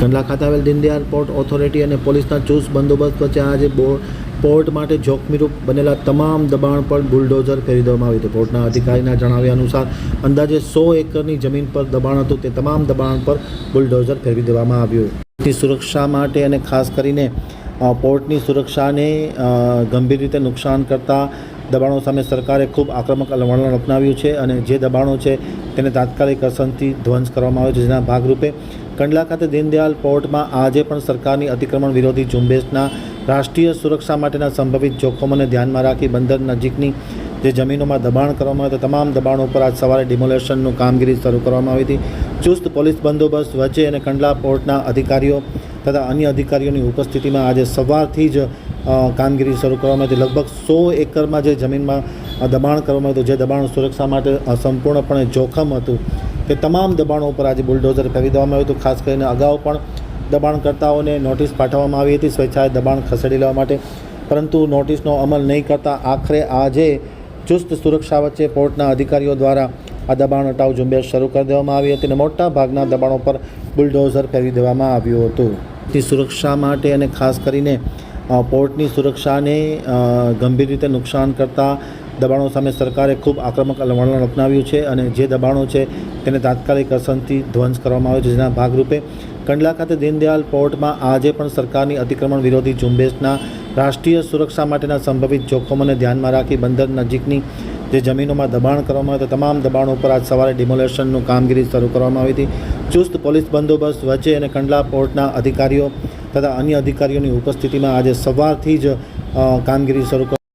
કંડલા ખાતે આવેલ Deendayal port authority અને પોલીસના ચુસ્ત બંદોબસ્ત વચ્ચે આજે પોર્ટ માટે જોખમીરૂપ બનેલા તમામ દબાણ પર બુલડોઝર ફેરવી દેવામાં આવ્યું હતું. પોર્ટના અધિકારીના જણાવ્યા અનુસાર, અંદાજે સો એકરની જમીન પર દબાણ હતું. તે તમામ દબાણ પર બુલડોઝર ફેરવી દેવામાં આવ્યું. સુરક્ષા માટે અને ખાસ કરીને પોર્ટની સુરક્ષાને ગંભીર રીતે નુકસાન કરતા દબાણો સામે સરકારે ખૂબ આક્રમક વલણ અપનાવ્યું છે અને જે દબાણો છે તેને તાત્કાલિક અસરથી ધ્વંસ કરવામાં આવ્યો છે, જેના ભાગરૂપે કંડલા ખાતે દીનદયાલ પોર્ટમાં આજે પણ સરકારની અતિક્રમણ વિરોધી ઝુંબેશના રાષ્ટ્રીય સુરક્ષા માટેના સંભવિત જોખમોને ધ્યાનમાં રાખી બંદર નજીકની જે જમીનોમાં દબાણ કરવામાં આવે, તો તમામ દબાણો ઉપર આજ સવારે ડિમોલેશનનું કામગીરી શરૂ કરવામાં આવી હતી. ચુસ્ત પોલીસ બંદોબસ્ત વચ્ચે અને કંડલા પોર્ટના અધિકારીઓ તથા અન્ય અધિકારીઓની ઉપસ્થિતિમાં આજે સવારથી જ કામગીરી શરૂ કરવામાં આવી હતી. લગભગ સો એકરમાં જે જમીનમાં દબાણ કરવામાં આવ્યું જે દબાણ સુરક્ષા માટે સંપૂર્ણપણે જોખમ હતું તે તમામ દબાણો ઉપર આજે બુલડોઝર ફેરવી દેવામાં આવ્યું હતું. ખાસ કરીને અગાઉ પણ દબાણકર્તાઓને નોટિસ પાઠવવામાં આવી હતી. સ્વેચ્છાએ દબાણ ખસેડી લેવા માટે. પરંતુ નોટિસનો અમલ નહીં કરતા આખરે આજે ચુસ્ત સુરક્ષા વચ્ચે પોર્ટના અધિકારીઓ દ્વારા આ દબાણ હટાવ ઝુંબેશ શરૂ કરી દેવામાં આવી હતી અને મોટા ભાગના દબાણો પર બુલડોઝર ફેરવી દેવામાં આવ્યું હતું. તે સુરક્ષા માટે અને ખાસ કરીને પોર્ટની સુરક્ષાને ગંભીર રીતે નુકસાન કરતા દબાણો સામે સરકારે ખૂબ આક્રમક વલણ અપનાવ્યું છે અને જે દબાણો છે તેને તાત્કાલિક અસરથી ધ્વંસ કરવામાં આવે છે, જેના ભાગરૂપે કંડલા ખાતે દીનદયાલ પોર્ટમાં આજે પણ સરકારની અતિક્રમણ વિરોધી ઝુંબેશના રાષ્ટ્રીય સુરક્ષા માટેના સંભવિત જોખમોને ધ્યાનમાં રાખી બંદર નજીકની જે જમીનોમાં દબાણ કરવામાં આવે, તો તમામ દબાણો ઉપર આજ સવારે ડિમોલેશનનું કામગીરી શરૂ કરવામાં આવી હતી. ચુસ્ત પોલીસ બંદોબસ્ત વચ્ચે અને કંડલા પોર્ટના અધિકારીઓ તથા અન્ય અધિકારીઓની ઉપસ્થિતિમાં આજે સવારથી જ કામગીરી શરૂ